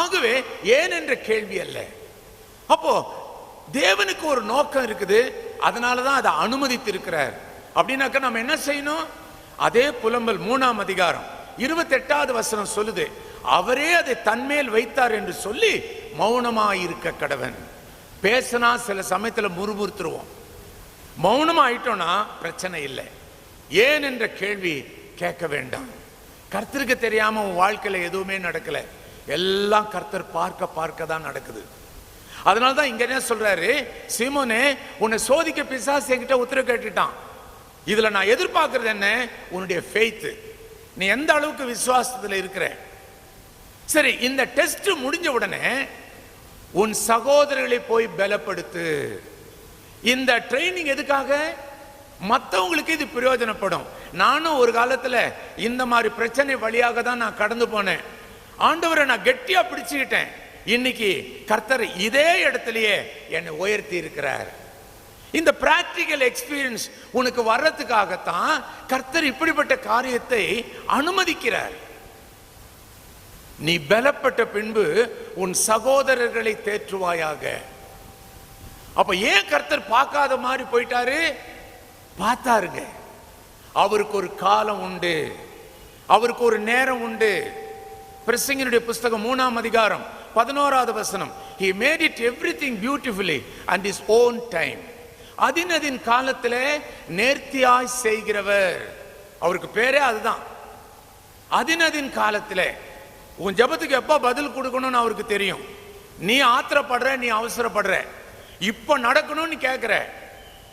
ஆகவே ஏன் என்ற கேள்வி அல்ல. அப்போ தேவனுக்கு ஒரு நோக்கம் இருக்குது அதனால தான் அதை அனுமதித்து இருக்கிறார் அப்படின்னாக்க நம்ம என்ன செய்யணும்? அதே புலம்பல் மூணாம் அதிகாரம் இருபத்தெட்டாவது வசனம் சொல்லுது அவரே அதை தன்மேல் வைத்தார் என்று சொல்லி மௌனமாயிருக்க கடவன். பேசினா சில சமயத்தில் முறுமுறுத்துருவோம். மௌனமா ஆயிட்டோம்னா பிரச்சனை இல்லை. ஏன் என்ற கேள்வி கேட்க வேண்டாம். கர்த்தருக்கு தெரியாம உன் வாழ்க்கையில் எதுவுமே நடக்கலை. எல்லாம் கர்த்தர் பார்க்க பார்க்க தான் நடக்குது. அதனால தான் இங்க என்ன சொல்றாரு? சீமோனே உன்னை சோதிக்க பிசாசு என்கிட்ட உத்தரவு கேட்டுட்டான். இதுல நான் எதிர்பார்க்கறது என்ன? உன்னுடைய ஃபெய்த் நீ எந்த அளவுக்கு விசுவாசத்தில் இருக்கிற? சரி இந்த டெஸ்ட் முடிஞ்ச உடனே உன் சகோதரர்களை போய் பலப்படுத்து. இந்த ட்ரைனிங் எதுக்காக? மற்றவங்களுக்கு இது பிரயோஜனப்படும். நானும் ஒரு காலத்தில் இந்த மாதிரி பிரச்சனை வழியாக தான் நான் கடந்து போனேன். ஆண்டவரை நான் கெட்டியா பிடிச்சுக்கிட்டேன். இன்னைக்கு கர்த்தர் இதே இடத்துலயே என்னை உயர்த்தி இருக்கிறார். இந்த பிராக்டிக்கல் எக்ஸ்பீரியன்ஸ் உனக்கு வர்றதுக்காகத்தான் கர்த்தர் இப்படிப்பட்ட காரியத்தை அனுமதிக்கிறார். நீ பலப்பட்ட பின்பு உன் சகோதரர்களை தேற்றுவாயாக. அப்ப ஏன் கர்த்தர் பார்க்காத மாதிரி போயிட்டாரு? பார்த்தாருங்க. அவருக்கு ஒரு காலம் உண்டு. அவருக்கு ஒரு நேரம் உண்டு. பிரசங்கினுடைய புஸ்தகம் மூணாம் அதிகாரம் பதினோராவது வசனம். Made it everything beautifully and this own time அதினதின் காலத்தில் நேர்த்தியாய் செய்கிறவர். அவருக்கு பேரே அதுதான். அதினதின் காலத்தில் உன் ஜெபத்துக்கு எப்போ பதில் கொடுக்கணும்னு அவருக்கு தெரியும். நீ ஆத்திரப்படுற நீ அவசரப்படுற. இப்போ நடக்கணும்னு கேட்குற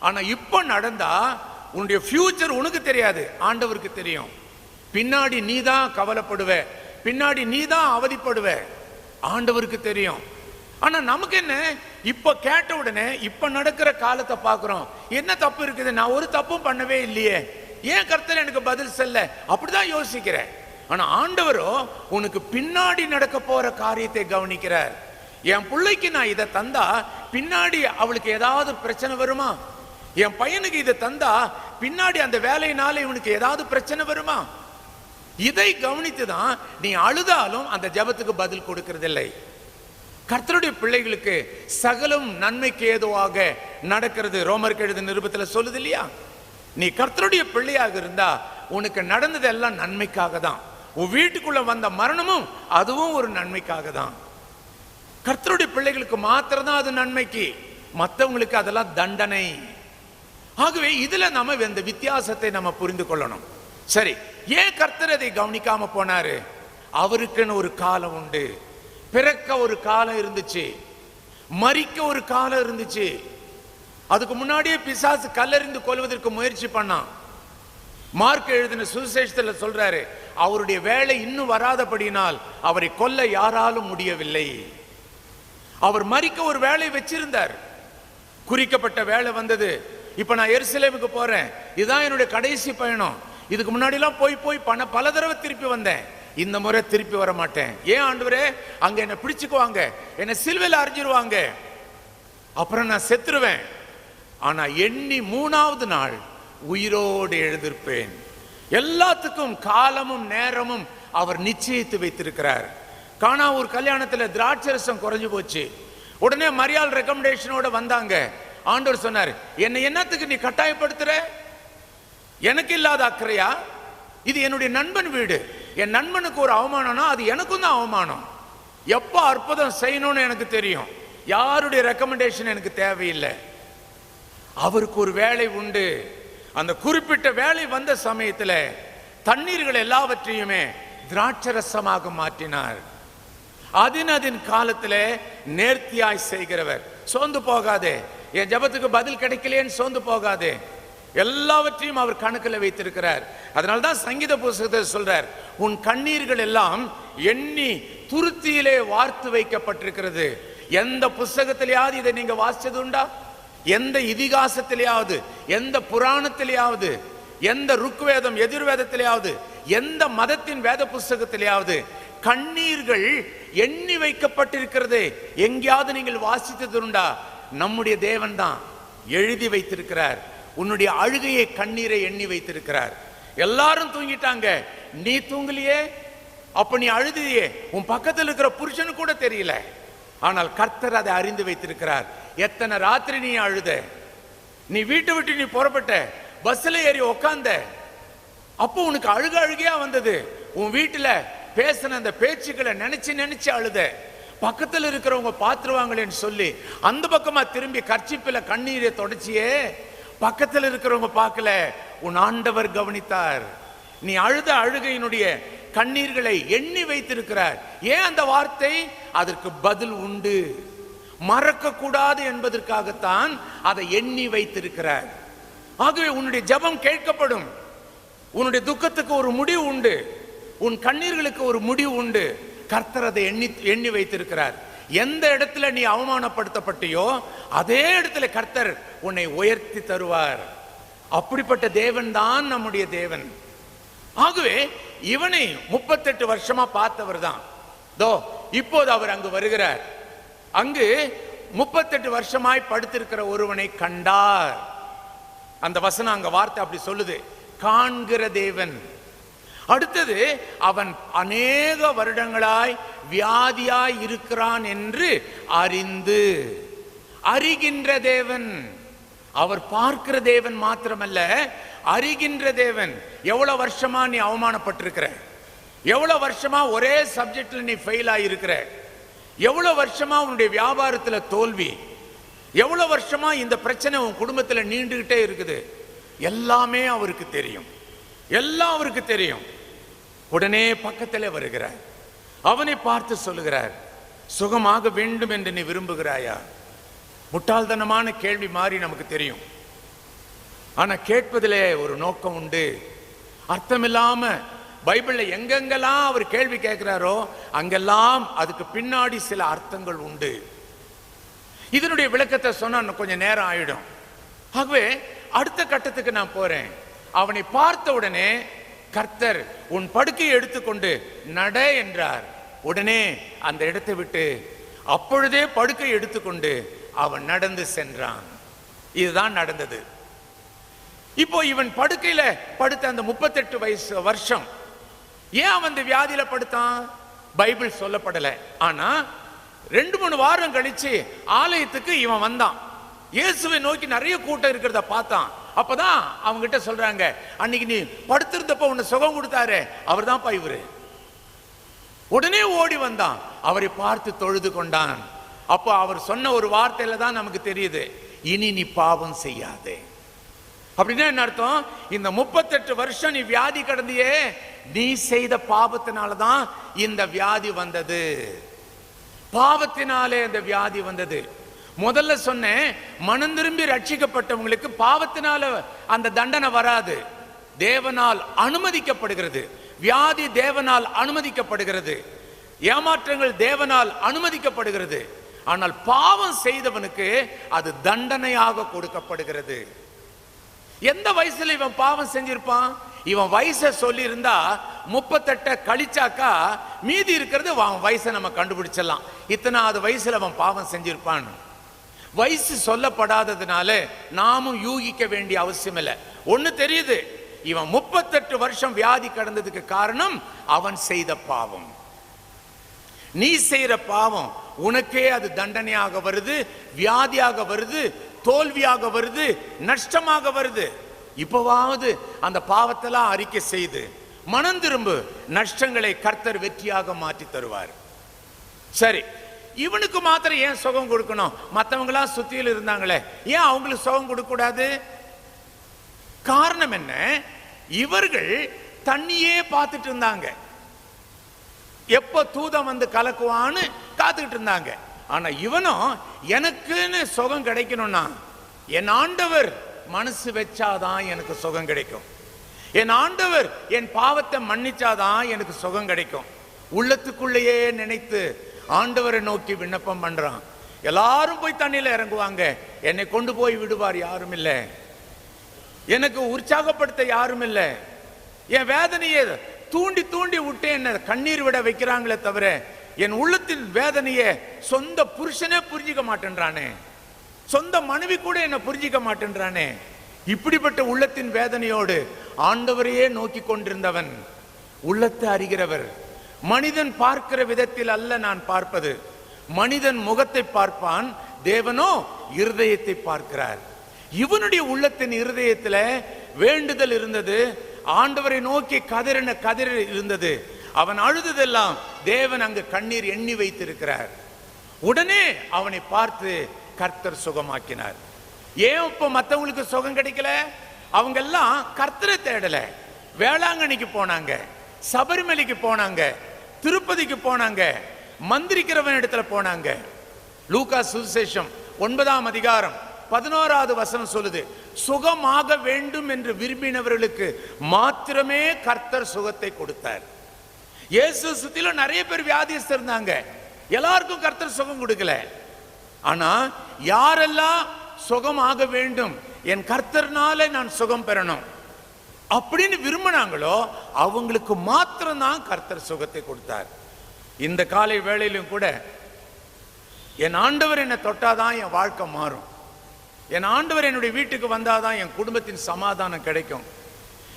ஆனால் இப்போ நடந்தா உன்னுடைய ஃபியூச்சர் உனக்கு தெரியாது ஆண்டவருக்கு தெரியும். பின்னாடி நீ தான் கவலைப்படுவ. பின்னாடி நீ தான் அவதிப்படுவ. ஆண்டவருக்கு தெரியும். ஆனா நமக்கு என்ன? இப்ப கேட்ட உடனே இப்ப நடக்கிற காலத்தை பார்க்கிறோம் என்ன தப்பு இருக்குது? நான் ஒரு தப்பும் பண்ணவே இல்லையே. ஏன் கருத்தில் எனக்கு பதில் செல்ல? அப்படிதான் யோசிக்கிறேன் ஆனா ஆண்டவரோ உனக்கு பின்னாடி நடக்க போற காரியத்தை கவனிக்கிறார். என் பிள்ளைக்கு நான் இதை தந்தா பின்னாடி அவளுக்கு ஏதாவது பிரச்சனை வருமா? என் பையனுக்கு இதை தந்தா பின்னாடி அந்த வேலையினால இவனுக்கு ஏதாவது பிரச்சனை வருமா? இதை கவனித்து தான் நீ அழுதாலும் அந்த ஜெபத்துக்கு பதில் கொடுக்கறதில்லை. கர்த்தருடைய பிள்ளைகளுக்கு சகலம் நன்மைக்கு ஏதுவாக நடக்கிறது. ரோமருக்கு எழுத நிருபத்தில் சொல்லுது இல்லையா? நீ கர்த்தருடைய பிள்ளையாக இருந்தா உனக்கு நடந்தது எல்லாம் நன்மைக்காக தான் உன் வீட்டுக்குள்ள வந்த மரணமும் அதுவும் ஒரு நன்மைக்காக தான் கர்த்தருடைய பிள்ளைகளுக்கு மாத்திரம் தான் அது நன்மைக்கு. மற்றவங்களுக்கு அதெல்லாம் தண்டனை. ஆகவே இதுல நம்ம இந்த வித்தியாசத்தை நம்ம புரிந்து கொள்ளணும். சரி ஏன் கர்த்தர் அதை கவனிக்காம போனாரு? அவருக்குன்னு ஒரு காலம் உண்டு. பிறக்க ஒரு காலம் இருந்துச்சு. மறிக்க ஒரு காலம் இருந்துச்சு. அதுக்கு முன்னாடியே பிசாசு கல்லறிந்து கொள்வதற்கு முயற்சி பண்ணான். மார்க் எழுதின சுவிசேஷத்தில் சொல்றாரு அவருடைய வேலை இன்னும் வராதபடியினால் அவரை கொல்ல யாராலும் முடியவில்லை. அவர் மறிக்க ஒரு வேலை வச்சிருந்தார். குறிக்கப்பட்ட வேலை வந்தது. இப்ப நான் எருசலேமுக்கு போறேன். இதுதான் என்னுடைய கடைசி பயணம். இதுக்கு முன்னாடிலாம் போய் போய் பண பல தடவை திருப்பி வந்தேன். இந்த முறை திருப்பி வர மாட்டேன் ஏன் ஆண்டவரே? அங்க என்னை பிடிச்சுக்குவாங்க. என்னை சிலுவையில் அறிஞ்சிருவாங்க அப்புறம் நான் செத்துருவேன். ஆனா எண்ணி மூணாவது நாள் உயிரோடு எழுந்திருப்பேன். எல்லாத்துக்கும் காலமும் நேரமும் அவர் நிச்சயித்து வைத்திருக்கிறார். காணா ஒரு கல்யாணத்தில் திராட்சரசம் குறைஞ்சு போச்சு. உடனே மரியாள் ரெக்கமெண்டேஷனோட வந்தாங்க. ஆண்டவர் சொன்னார் என்னை என்னத்துக்கு நீ கட்டாயப்படுத்துற? எனக்கு இல்லாத அக்கறையா? இது என்னுடைய நண்பன் வீடு. என் நண்பனுக்கு ஒரு அவமானம்னா அது எனக்கும் தான் அவமானம். எப்போ அற்புதம் செய்யணும்னு எனக்கு தெரியும். யாருடைய ரெக்கமெண்டேஷன் எனக்கு தேவையில்லை. அவருக்கு ஒரு வேலை உண்டு. அந்த குறிப்பிட்ட வேலை வந்த சமயத்தில் தண்ணீர்கள் எல்லாவற்றையுமே திராட்சரசமாக மாற்றினார். அதின் அதன் காலத்தில் நேர்த்தியாய் செய்கிறவர். சோர்ந்து போகாதே. என் ஜெபத்துக்கு பதில் கிடைக்கலையேன்னு சோர்ந்து போகாதே. எல்லாவற்றையும் அவர் கணக்கில் வைத்திருக்கிறார். அதனால தான் சங்கீத புஸ்தகத்தை சொல்றார் உன் கண்ணீர்கள் எல்லாம் எண்ணி துருத்தியிலே வார்த்து வைக்கப்பட்டிருக்கிறது. எந்த புஸ்தகத்திலேயாவது இதை நீங்க வாசிச்சது உண்டா? எந்த இதிகாசத்திலேயாவது எந்த புராணத்திலேயாவது எந்த ருக்வேதம் எதிர்வேதத்திலேயாவது எந்த மதத்தின் வேத புஸ்தகத்திலேயாவது கண்ணீர்கள் எண்ணி வைக்கப்பட்டிருக்கிறது. எங்கேயாவது நீங்கள் வாசித்தது உண்டா? நம்முடைய தேவன் தான் எழுதி வைத்திருக்கிறார். உன்னுடைய அழுகையை கண்ணீரை எண்ணி வைத்திருக்கிறார். எல்லாரும் தூங்கிட்டாங்க. நீ தூங்கலையே? அப்ப நீ அழுதியே? உன் பக்கத்தில் இருக்கிற புருஷனு கூட தெரியல. ஆனால் கர்த்தர் அதை அறிந்து வைத்திருக்கிறார். எத்தனை ராத்திரி நீ அழுத? நீ வீட்டை விட்டு நீ புறப்பட்ட. பஸ்ல ஏறி உக்காந்த. அப்போ உனக்கு அழுக அழுகையா வந்தது. உன் வீட்டில் பேசின அந்த பேச்சுக்களை நினைச்சு நினைச்சு அழுத. பக்கத்தில் இருக்கிறவங்க பார்த்துருவாங்களேன்னு சொல்லி அந்த பக்கமா திரும்பி கர்ச்சிப்பில கண்ணீரை தொடச்சியே. பக்கத்தில் இருக்கிறவங்க பார்க்கல. உன் ஆண்டவர் கவனித்தார். நீ அழுத அழுகையினுடைய கண்ணீர்களை எண்ணி வைத்திருக்கிறார். ஏன் அந்த வார்த்தை? அதற்கு பதில் உண்டு. மறக்க கூடாது என்பதற்காகத்தான் அதை எண்ணி வைத்திருக்கிறார். ஆகவே உன்னுடைய ஜெபம் கேட்கப்படும். உன்னுடைய துக்கத்துக்கு ஒரு முடிவு உண்டு. உன் கண்ணீர்களுக்கு ஒரு முடிவு உண்டு. கர்த்தர் அதை எண்ணி எண்ணி வைத்திருக்கிறார். எந்த இடத்துல நீ அவமானப்படுத்தப்பட்டியோ அதே இடத்துல கர்த்தர் உன்னை உயர்த்தி தருவார். அப்படிப்பட்ட தேவன் தான் நம்முடைய தேவன். ஆகவே இவனை முப்பத்தெட்டு வருஷமா பார்த்தவர் தான். தோ இப்போது அவர் அங்கு வருகிறார். அங்கு முப்பத்தெட்டு வருஷமாய் படுத்திருக்கிற ஒருவனை கண்டார். அந்த வசனம் அங்க வார்த்தை அப்படி சொல்லுது. காண்கிற தேவன். அடுத்தது அவன் அநேக வருடங்களாய் வியாதியாய் இருக்கிறான் என்று அறிந்து. அறிகின்ற தேவன். அவர் பார்க்கிற தேவன் மாத்திரமல்ல அறிகின்ற தேவன். எவ்வளவு வருஷமா நீ அவமானப்பட்டிருக்கிற? எவ்வளவு வருஷமா ஒரே சப்ஜெக்ட்ல நீ ஃபெயில் ஆகியிருக்கிற எவ்வளவு வருஷமா உன்னுடைய வியாபாரத்துல தோல்வி? எவ்வளவு வருஷமா இந்த பிரச்சனை உன் குடும்பத்துல நீண்டுகிட்டே இருக்குது? எல்லாமே அவருக்கு தெரியும். எல்லாம் அவருக்கு தெரியும். உடனே பக்கத்திலே வருகிறார். அவனை பார்த்து சொல்லுகிறார் சுகமாக வேண்டும் என்று நீ விரும்புகிறாயா? முட்டாள்தனமான கேள்வி மாறி நமக்கு தெரியும். ஆனால் கேட்பதிலே ஒரு நோக்கம் உண்டு. அர்த்தமில்லாம பைபிளில் எங்கெங்கெல்லாம் அவர் கேள்வி கேட்கிறாரோ அங்கெல்லாம் அதுக்கு பின்னாடி சில அர்த்தங்கள் உண்டு. இதனுடைய விளக்கத்தை சொன்னா இன்னும் கொஞ்சம் நேரம் ஆயிடும். ஆகவே அடுத்த கட்டத்துக்கு நான் போறேன். அவனை பார்த்த உடனே கர்த்தர் உன் படுக்கையை எடுத்துக்கொண்டு நட என்றார். உடனே அந்த இடத்தை விட்டு அப்பொழுதே படுக்கை எடுத்துக்கொண்டு அவன் நடந்து சென்றான். இதுதான் நடந்தது. இப்போ இவன் படுக்கையில படுத்த அந்த முப்பத்தெட்டு வயசு வருஷம் ஏன் அவன் இந்த வியாதியில படுத்தான்? பைபிள் சொல்லப்படல. ஆனா ரெண்டு மூணு வாரம் கழிச்சு ஆலயத்துக்கு இவன் வந்தான். இயேசுவை நோக்கி நிறைய கூட்டம் இருக்கிறத பார்த்தான். அப்பதான் அவங்க கிட்ட சொல்றாங்க அன்னைக்கு நீ படுத்திருந்தப்ப உன்னை சுகம் கொடுத்தாரு அவர் தான் இவரு. உடனே ஓடி வந்தான். அவரை பார்த்து தொழுது கொண்டான். அப்போ அவர் சொன்ன ஒரு வார்த்தையில தான் நமக்கு தெரியுது இனி நீ பாவம் செய்யாதே. அப்படின்னா என்ன அர்த்தம்? இந்த முப்பத்தெட்டு வருஷம் நீ வியாதி கடந்தியே நீ செய்த பாவத்தினால தான் இந்த வியாதி வந்தது. பாவத்தினாலே இந்த வியாதி வந்தது. முதல்ல சொன்னேன் மனம் திரும்பி ரட்சிக்கப்பட்டவங்களுக்கு பாவத்தினால அந்த தண்டனை வராது. தேவனால் அனுமதிக்கப்படுகிறது. வியாதி தேவனால் அனுமதிக்கப்படுகிறது. ஏமாற்றங்கள் தேவனால் அனுமதிக்கப்படுகிறது. ஆனால் பாவம் செய்தவனுக்கு அது தண்டனையாக கொடுக்கப்படுகிறது. எந்த வயசுல இவன் பாவம் செஞ்சிருப்பான்? இவன் வயசை சொல்லி இருந்தா முப்பத்தெட்ட கழிச்சாக்கா மீதி இருக்கிறது அவன் வயசை நம்ம கண்டுபிடிச்சிடலாம். இத்தனாவது வயசுல அவன் பாவம் செஞ்சிருப்பான். வயசு சொல்லப்படாததுனால நாமும் யூகிக்க வேண்டிய அவசியம் இல்லை. ஒன்று தெரியுது இவன் முப்பத்தெட்டு வருஷம் வியாதி கடந்ததுக்கு காரணம் அவன் செய்த பாவம். நீ செய்யற பாவம் உனக்கே அது தண்டனையாக வருது வியாதியாக வருது தோல்வியாக வருது நஷ்டமாக வருது. இப்போவாவது அந்த பாவத்தெல்லாம் அறிக்கை செய்து மனம் திரும்பு நஷ்டங்களை கர்த்தர் வெற்றியாக மாற்றி தருவார். சரி இவனுக்கு மாத்திரம் ஏன் சுகம் கொடுக்கணும்? மற்றவங்களாம் சுத்தியில் இருந்தாங்களே. ஏன் அவங்களுக்கு சுகம் கொடுக்கக்கூடாது? காரணம் என்ன? இவர்கள் தண்ணியே பார்த்துட்டு இருந்தாங்க. எப்ப தூதம் வந்து கலக்குவான்னு காத்துக்கிட்டு இருந்தாங்க. ஆனா இவனும் எனக்குன்னு சுகம் கிடைக்கணும்னா என் ஆண்டவர் மனசு வச்சாதான் எனக்கு சுகம் கிடைக்கும். என் ஆண்டவர் என் பாவத்தை மன்னிச்சாதான் எனக்கு சுகம் கிடைக்கும். உள்ளத்துக்குள்ளேயே நினைத்து ஆண்டவரை நோக்கி விண்ணப்பம் பண்றான். எல்லாரும் போய் தண்ணியில் இறங்குவாங்க. என்னை கொண்டு போய் விடுவார் யாரும் இல்லை. எனக்கு உற்சாகப்படுத்த யாரும் இல்லை. என் வேதனையை தூண்டி தூண்டி விட்டு என்ன கண்ணீர் விட வைக்கிறாங்களே தவிர என் உள்ளத்தின் வேதனையை சொந்த புருஷனே புரிஞ்சிக்க மாட்டேன்றானே. சொந்த மனைவி கூட என்னை புரிஞ்சிக்க மாட்டேன்றானே. இப்படிப்பட்ட உள்ளத்தின் வேதனையோடு ஆண்டவரையே நோக்கி கொண்டிருந்தவன் உள்ளத்தை அறிகிறவர். மனிதன் பார்க்கிற விதத்தில் அல்ல நான் பார்ப்பது. மனிதன் முகத்தை பார்ப்பான் தேவனோ இருதயத்தை பார்க்கிறார். இவனுடைய உள்ளத்தின் இருதயத்துல வேண்டுதல் இருந்தது ஆண்டவரை நோக்கி கதிரின கதிர் இருந்தது. அவன் அழுததெல்லாம் தேவன் அங்கு கண்ணீர் எண்ணி வைத்திருக்கிறார். உடனே அவனை பார்த்து கர்த்தர் சுகமாக்கினார். ஏன் இப்ப மற்றவங்களுக்கு சுகம் கிடைக்கல? அவங்க எல்லாம் கர்த்தரை தேடல. வேளாங்கண்ணிக்கு போனாங்க சபரிமலைக்கு போனாங்க திருப்பதிக்கு போனாங்க. மந்திரிக்கிறவன் இடத்துல போனாங்க. லூகா சுவிசேஷம் ஒன்பதாம் அதிகாரம் பதினோராவது வசனம் சொல்லுது சுகமாக வேண்டும் என்று விரும்பினவர்களுக்கு மாத்திரமே கர்த்தர் சுகத்தை கொடுத்தார். இயேசு சுத்திலும் நிறைய பேர் வியாதியஸ்தர் இருந்தாங்க. எல்லாருக்கும் கர்த்தர் சுகம் கொடுக்கல. ஆனா யாரெல்லாம் சுகமாக வேண்டும் என் கர்த்தர்னால நான் சுகம் பெறணும். அப்படின்னு விரும்பினாங்களோ அவங்களுக்கு மாத்திரம்தான் கர்த்தர் சுகத்தை கொடுத்தார். இந்த காலை வேளையிலும் கூட என் ஆண்டவர் என்னை தொட்டாதான் என் வாழ்க்கை மாறும். என் ஆண்டவர் என்னுடைய வீட்டுக்கு வந்தாதான் என் குடும்பத்தின் சமாதானம் கிடைக்கும்.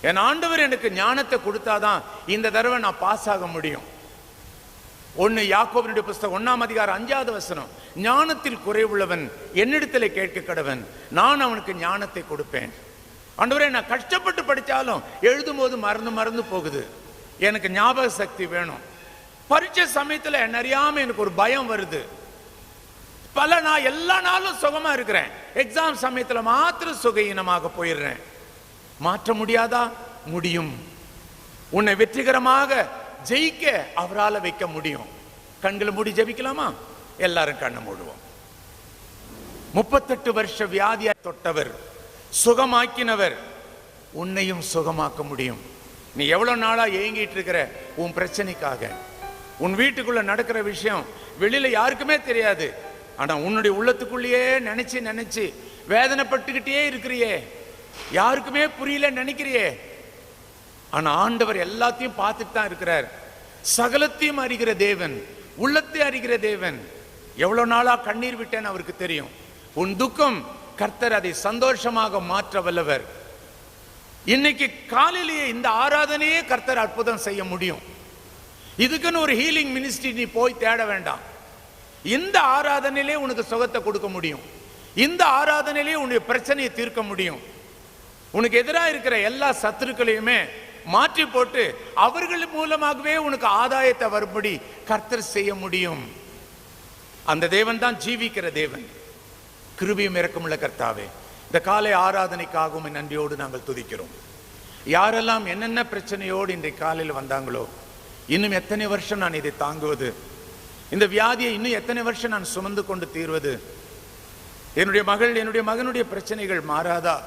என் ஆண்டவர் எனக்கு ஞானத்தை கொடுத்தாதான் இந்த தடவை நான் பாஸ் ஆக முடியும். ஒன்று யாக்கோபனுடைய புஸ்தகம் ஒன்னாம் அதிகாரம் அஞ்சாவது வசனம். ஞானத்தில் குறைவுள்ளவன் என்னிடத்தில் கேட்க கடவன் நான் அவனுக்கு ஞானத்தை கொடுப்பேன். ஆண்டவரே நான் கஷ்டப்பட்டு படித்தாலும் எழுதும் போது மறந்து மறந்து போகுது. எனக்கு ஞாபக சக்தி வேணும். பரீட்சை சமயத்தில் என்ன எனக்கு ஒரு பயம் வருது. பல நான் எல்லா நாளும் சுகமா இருக்கிறேன். எக்ஸாம் சமயத்துல மாத்திரம் சுகஈனமாக போயிடுறேன். மாற்ற முடியாதா? முடியும். உன்னை வெற்றிகரமாக ஜெயிக்க அவரால் வைக்க முடியும். கண்களை மூடி ஜெபிக்கலாமா? எல்லாரும் கண்ணை மூடுவோம். முப்பத்தெட்டு வருஷ வியாதியை தொட்டவர். சுகமாக்கினவர். உன்னையும் சுகமாக்க முடியும். நீ எவ்வளவு நாளா ஏங்கிட்டு இருக்கிற உன் பிரச்சனைக்காக? உன் வீட்டுக்குள்ள நடக்கிற விஷயம் வெளியில யாருக்குமே தெரியாது. ஆனா உன்னுடைய உள்ளத்துக்குள்ளேயே நினைச்சு நினைச்சு வேதனைப்பட்டுக்கிட்டே இருக்கிறியே. யாருக்குமே புரியல நினைக்கிறியே. ஆனா ஆண்டவர் எல்லாத்தையும் பார்த்துட்டு தான் இருக்கிறார். சகலத்தையும் அறிகிற தேவன் உள்ளத்தை அறிகிற தேவன். எவ்வளவு நாளா கண்ணீர் விட்டேன்னு அவருக்கு தெரியும். உன் துக்கம் கர்த்தர் அதை சந்தோஷமாக மாற்ற வல்லவர். இன்னைக்கு காலையிலேயே இந்த ஆராதனையே கர்த்தர் அற்புதம் செய்ய முடியும். இதுக்குன்னு ஒரு ஹீலிங் மினிஸ்ட்ரி நீ போய் தேட வேண்டாம். இந்த ஆராதனையிலே உனக்கு சுகத்தை கொடுக்க முடியும். இந்த ஆராதனையிலே உன்னுடைய பிரச்சனையை தீர்க்க முடியும். உனக்கு எதிராக இருக்கிற எல்லா சத்துருக்களையுமே மாற்றி போட்டு அவர்கள் மூலமாகவே உனக்கு ஆதாயத்தை வரும்படி கர்த்தர் செய்ய முடியும். அந்த தேவன் தான் ஜீவிக்கிற தேவன். கிருபியும் இறக்கமுள்ள கர்த்தாவே இந்த காலை ஆராதனைக்காகவும் நன்றியோடு நாங்கள் துதிக்கிறோம். யாரெல்லாம் என்னென்ன பிரச்சனையோடு இன்றைக்கு காலையில் வந்தாங்களோ இன்னும் எத்தனை வருஷம் நான் இதை தாங்குவது? இந்த வியாதியை இன்னும் எத்தனை வருஷம் நான் சுமந்து கொண்டு தீர்வது? என்னுடைய மகள் என்னுடைய மகனுடைய பிரச்சனைகள் மாறாதா?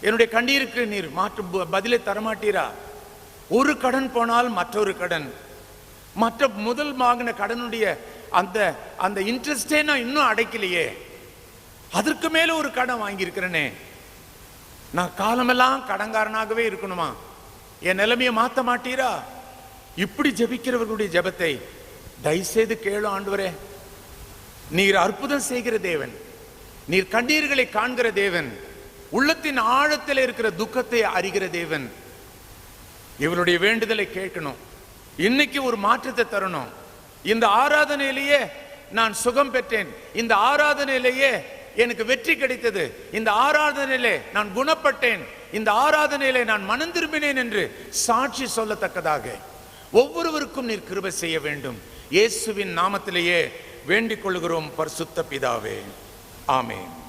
என்னுடைய கண்ணீருக்கு நீர் மாற்று ப- பதிலை தரமாட்டீரா? ஒரு கடன் போனால் மற்றொரு கடன். மற்ற முதல் வாங்கின கடனுடைய அந்த அந்த இன்ட்ரெஸ்டே நான் இன்னும் அடைக்கலையே. அதற்கு மேல ஒரு கடன் வாங்கியிருக்கிறேனே. நான் காலமெல்லாம் கடன்காரனாகவே இருக்கணுமா? என் நிலைமையை மாத்த மாட்டீரா? இப்படி ஜெபிக்கிறவர்களுடைய ஜெபத்தை தயவுசெய்து கேளு ஆண்டவரே. நீர் அற்புதம் செய்கிற தேவன். நீர் கண்ணீர்களை காண்கிற தேவன். உள்ளத்தின் ஆழத்தில் இருக்கிற துக்கத்தை அறிகிற தேவன். இவருடைய வேண்டுதலை கேட்கணும். இன்னைக்கு ஒரு மாற்றத்தை தரணும். இந்த ஆராதனையிலேயே நான் சுகம் பெற்றேன். இந்த ஆராதனையிலேயே எனக்கு வெற்றி கிடைத்தது. இந்த ஆராதனையிலே நான் குணப்பட்டேன். இந்த ஆராதனையிலே நான் மனம் திரும்பினேன் என்று சாட்சி சொல்லத்தக்கதாக. ஒவ்வொருவருக்கும் நீர் கிருபை செய்ய வேண்டும். இயேசுவின் நாமத்திலேயே வேண்டிக் கொள்கிறோம் பரிசுத்த பிதாவே. ஆமேன்.